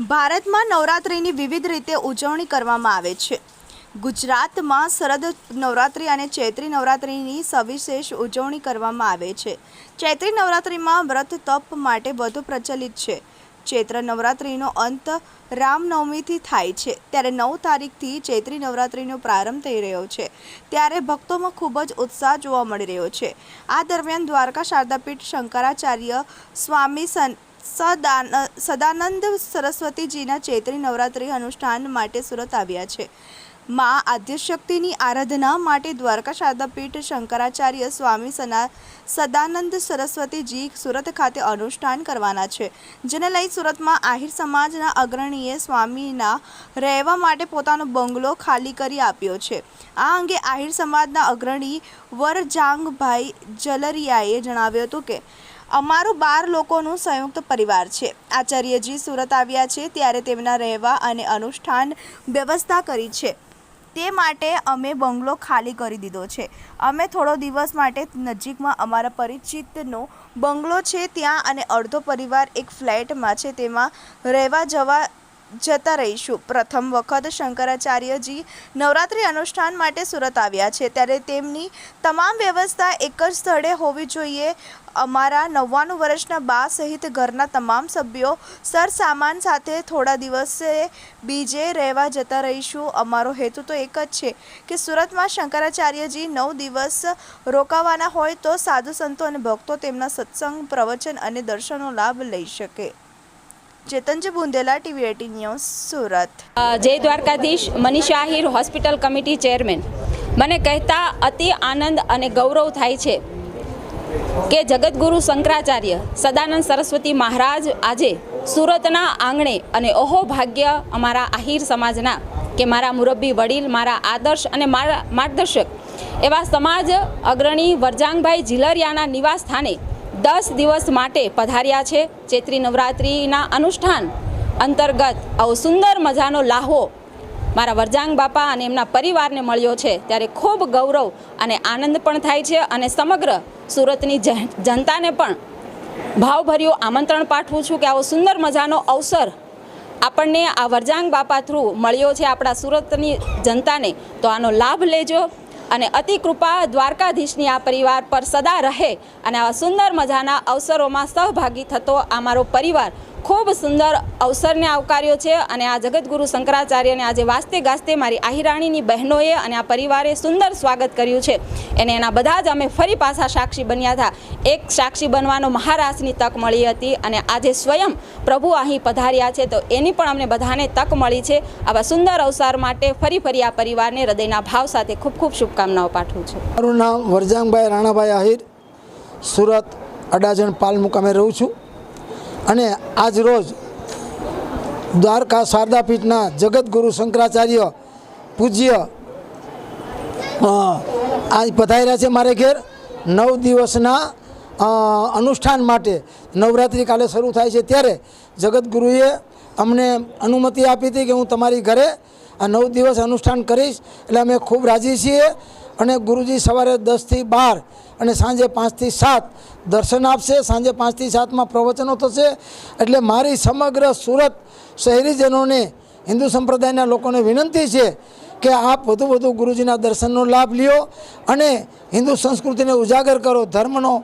ભારતમાં નવરાત્રિની વિવિધ રીતે ઉજવણી કરવામાં આવે છે. ગુજરાતમાં શરદ નવરાત્રિ અને ચૈત્રી નવરાત્રિની સવિશેષ ઉજવણી કરવામાં આવે છે. ચૈત્રી નવરાત્રિમાં વ્રત તપ માટે વધુ પ્રચલિત છે. ચૈત્ર નવરાત્રિનો અંત રામનવમીથી થાય છે. ત્યારે નવ તારીખથી ચૈત્રી નવરાત્રિનો પ્રારંભ થઈ રહ્યો છે. ત્યારે ભક્તોમાં ખૂબ જ ઉત્સાહ જોવા મળી રહ્યો છે. આ દરમિયાન દ્વારકા શારદાપીઠ શંકરાચાર્ય સ્વામી સન સદાન સદાનંદ સરસ્વતીજીના ચૈત્રી નવરાત્રિ અનુષ્ઠાન માટે સુરત આવ્યા છે. માં આદ્યશક્તિની આરાધના માટે દ્વારકા શારદાપીઠ શંકરાચાર્ય સ્વામી સના, સદાનંદ સરસ્વતીજી સુરત ખાતે અનુષ્ઠાન કરવાના છે. જેને લઈ સુરતમાં આહિર સમાજના અગ્રણીએ સ્વામીના રહેવા માટે પોતાનો બંગલો ખાલી કરી આપ્યો છે. આ અંગે આહિર સમાજના અગ્રણી વરજાંગભાઈ જલરિયાએ જણાવ્યું હતું કે અમારું બાર લોકોનું સંયુક્ત પરિવાર છે. આચાર્યજી સુરત આવ્યા છે ત્યારે તેમના રહેવા અને અનુષ્ઠાન વ્યવસ્થા કરી છે. તે માટે અમે બંગલો ખાલી કરી દીધો છે. અમે થોડો દિવસ માટે નજીકમાં અમારા પરિચિતનો બંગલો છે ત્યાં અને અડધો પરિવાર એક ફ્લેટમાં છે. તેમાં રહેવા જવા જતા રહીશું. પ્રથમ વખત શંકરાચાર્યજી નવરાત્રિ અનુષ્ઠાન માટે સુરત આવ્યા છે. ત્યારે તેમની તમામ વ્યવસ્થા એક જ સ્થળે હોવી જોઈએ. અમારા નવ્વાણું વર્ષના બા સહિત ઘરના તમામ સભ્યો સરસામાન સાથે થોડા દિવસે બીજે રહેવા જતા રહીશું. અમારો હેતુ તો એક જ છે કે સુરતમાં શંકરાચાર્યજી નવ દિવસ રોકાવાના હોય તો સાધુ સંતો અને ભક્તો તેમના સત્સંગ, પ્રવચન અને દર્શનનો લાભ લઈ શકે. Chetanji Bundela TV AT news Surat જય Dwarkadhish Manisha Ahir hospital committee chairman મને કહેતા અતિ આનંદ અને ગૌરવ થાય છે કે જગતગુરુ શંકરાચાર્ય સદાનંદ સરસ્વતી મહારાજ આજે સુરતના આંગણે અને ઓહો ભાગ્ય અમારા આહિર સમાજના કે મારા મુરબ્બી વડીલ, મારા આદર્શ અને મારા માર્ગદર્શક એવા સમાજ અગ્રણી વરજાંગભાઈ ઝીલરિયાના નિવાસ સ્થાને દસ દિવસ માટે પધાર્યા છે. ચૈત્રી નવરાત્રિના અનુષ્ઠાન અંતર્ગત આવો સુંદર મજાનો લાહો મારા વરજાંગ બાપા અને એમના પરિવારને મળ્યો છે. ત્યારે ખૂબ ગૌરવ અને આનંદ પણ થાય છે અને સમગ્ર સુરતની જન- જનતાને પણ ભાવભર્યું આમંત્રણ પાઠવું છું કે આવો સુંદર મજાનો અવસર આપણને આ વરજાંગ બાપા થ્રુ મળ્યો છે આપણા સુરતની જનતાને. તો આનો લાભ લેજો. અને અતિ કૃપા દ્વારકાધીશની આ પરિવાર પર સદા રહે અને આવા સુંદર મજાના અવસરોમાં સહભાગી થતો આ મારો પરિવાર ખૂબ સુંદર અવસરને આવકાર્યો છે અને આ જગતગુરુ શંકરાચાર્યને આજે વાસ્તે ગાસ્તે મારી આહિરાણીની બહેનોએ અને આ પરિવારે સુંદર સ્વાગત કર્યું છે. અને એના બધા જ અમે ફરી પાછા સાક્ષી બન્યા હતા. એક સાક્ષી બનવાનો મહારાસની તક મળી હતી અને આજે સ્વયં પ્રભુ અહીં પધાર્યા છે તો એની પણ અમને બધાને તક મળી છે. આવા સુંદર અવસર માટે ફરી ફરી આ પરિવારને હૃદયના ભાવ સાથે ખૂબ ખૂબ શુભકામનાઓ પાઠવું છું. મારું નામ વરજાંગભાઈ રાણાભાઈ આહિર, સુરત અડાજણ પાલ મુકામે રહું છું. અને આજ રોજ દ્વારકા શારદાપીઠના જગતગુરુ શંકરાચાર્ય પૂજ્ય આજ પધાર્યા છે મારે ઘેર. નવ દિવસના અનુષ્ઠાન માટે નવરાત્રિ કાલે શરૂ થાય છે ત્યારે જગતગુરુએ અમને અનુમતિ આપી હતી કે હું તમારી ઘરે આ નવ દિવસ અનુષ્ઠાન કરીશ. એટલે અમે ખૂબ રાજી છીએ. અને ગુરુજી સવારે દસથી બાર અને સાંજે પાંચથી સાત દર્શન આપશે. સાંજે પાંચથી સાતમાં પ્રવચનો થશે. એટલે મારી સમગ્ર સુરત શહેરીજનોને, હિન્દુ સંપ્રદાયના લોકોને વિનંતી છે કે આપ વધુ વધુ ગુરુજીના દર્શનનો લાભ લ્યો અને હિન્દુ સંસ્કૃતિને ઉજાગર કરો, ધર્મનો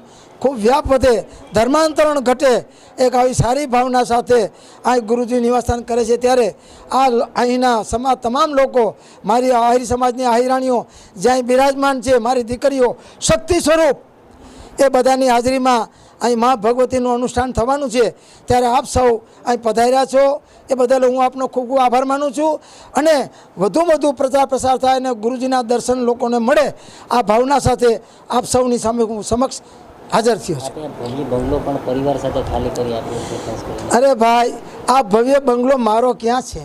ખૂબ વ્યાપ વધે, ધર્માંતરણ ઘટે, એક આવી સારી ભાવના સાથે આ ગુરુજી નિવાસસ્થાન કરે છે. ત્યારે આ અહીંના સમાજ તમામ લોકો, મારી આહિર સમાજની આહિરાણીઓ જ્યાં બિરાજમાન છે, મારી દીકરીઓ, શક્તિ સ્વરૂપ, એ બધાની હાજરીમાં અહીં મા ભગવતીનું અનુષ્ઠાન થવાનું છે. ત્યારે આપ સૌ અહીં પધાર્યા છો. એ બદલ હું આપનો ખૂબ ખૂબ આભાર માનું છું. અને વધુ વધુ પ્રચાર પ્રસાર થાય અને ગુરુજીના દર્શન લોકોને મળે, આ ભાવના સાથે આપ સૌની સામે હું સમક્ષ હાજર થયો છું. અરે ભાઈ આ ભવ્ય બંગલો મારો ક્યાં છે?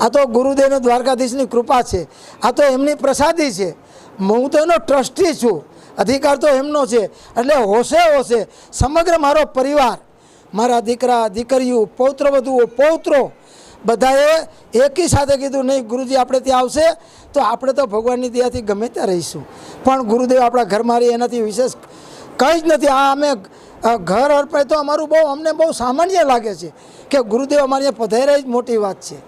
આ તો ગુરુદેવ દ્વારકાધીશની કૃપા છે. આ તો એમની પ્રસાદી છે. હું તો એનો ટ્રસ્ટી છું. અધિકાર તો એમનો છે. એટલે હોશે હોશે. સમગ્ર મારો પરિવાર મારા દીકરા દીકરીઓ પૌત્ર વધુઓ પૌત્રો બધાએ એકી સાથે કીધું નહીં ગુરુજી આપણે ત્યાં આવશે તો આપણે તો ભગવાનની દયાથી ગમે ત્યાં રહીશું. પણ ગુરુદેવ આપણા ઘરમાં રહી એનાથી વિશેષ કંઈ જ નથી. આ અમે ઘર અર્પાય તો અમારું બહુ, અમને બહુ સામાન્ય લાગે છે કે ગુરુદેવ અમારી પધારે જ મોટી વાત છે.